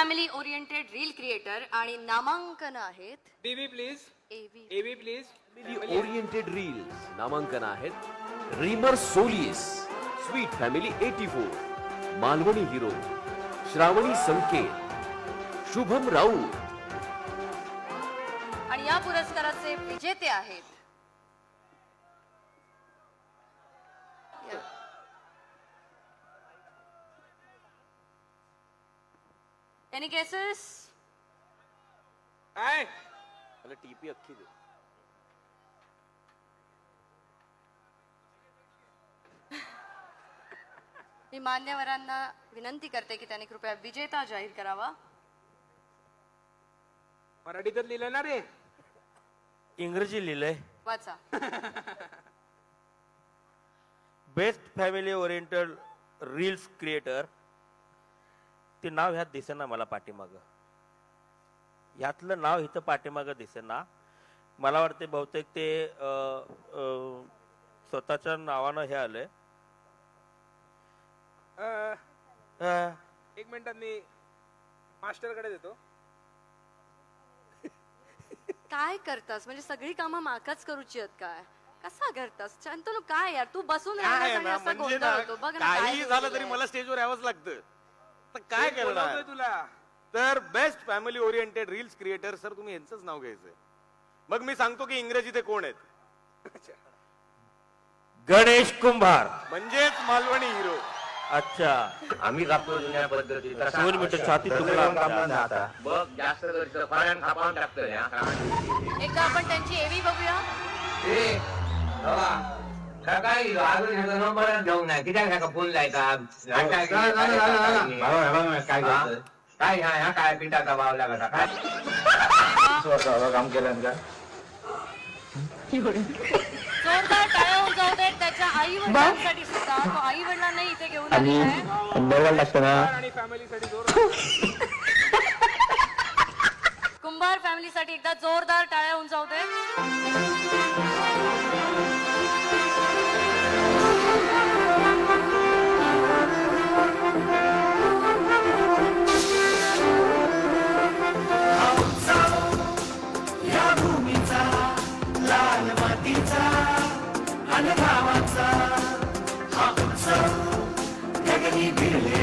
Family oriented reel creator आणि नामांकन आहेत. DB please AV AB please oriented reels नामांकन आहेत. रीमर Solis sweet family AT four Malvani hero Shravani Sanket Shubham Raut आणि या पुरस्काराचे विजेते आहेत. एनी केसेस काय मला टीपी अख्खी दे मी मान्यवरांना विनंती करते की त्यांनी कृपया विजेता जाहीर करावा मराठीतच लिहिलं ना रे इंग्रजी लिहिलंय वाचा best family oriented reels creator ते नाव ह्यात दिसेना मला पाठीमाग. ह्यातलं नाव इथं पाठीमागं दिसेना. मला वाटते बहुतेक ते स्वतःच्या नावानं हे आलंय. एक मिनिटात मी मास्टरकडे देतो. काय करतास? म्हणजे सगळी कामं माकाच करूची आहेत काय? कसा करतास? शांतनु काय यार? तू बसून राहिलास आणि असा म्हणजे गोंधळ ना होतो. बघ ना काय काही झालं तरी. मला स्टेजवर यावंच लागतं. तर काय बोलवतोय करणार? तुला. तर best family oriented reels creator sir तुम्ही यांचंच नाव घ्यायचंय. मग मी सांगतो की इंग्रजी ते कोण आहेत. गणेश कुंभार. म्हणजेच मालवणी हिरो अच्छा. आम्ही कापतो जुन्या पद्धतीत. तसा दोन मिनिटं छाती तुकडा. आता. बघ जास्त फळ्यान हा. एकदा आपण त्यांची एव्ही बघूया. सकाळी अजून ह्याचा नंबरच घेऊन नाही. किती ह्याचा फोन लायचा घंटा गेली, काय हा? काय ह्या ह्या काय पिठाचा भाव लागत काय? काम केलं का? जोरदार टाळ्या होऊन जाऊ देत त्याच्या आई वडिलांसाठी सुद्धा. तो आई वडिलांना इथे घेऊन आलेला आहे. कुंभार फॅमिलीसाठी एकदा जोरदार टाळ्या होऊन जाऊ दे जोरदार टाळ्या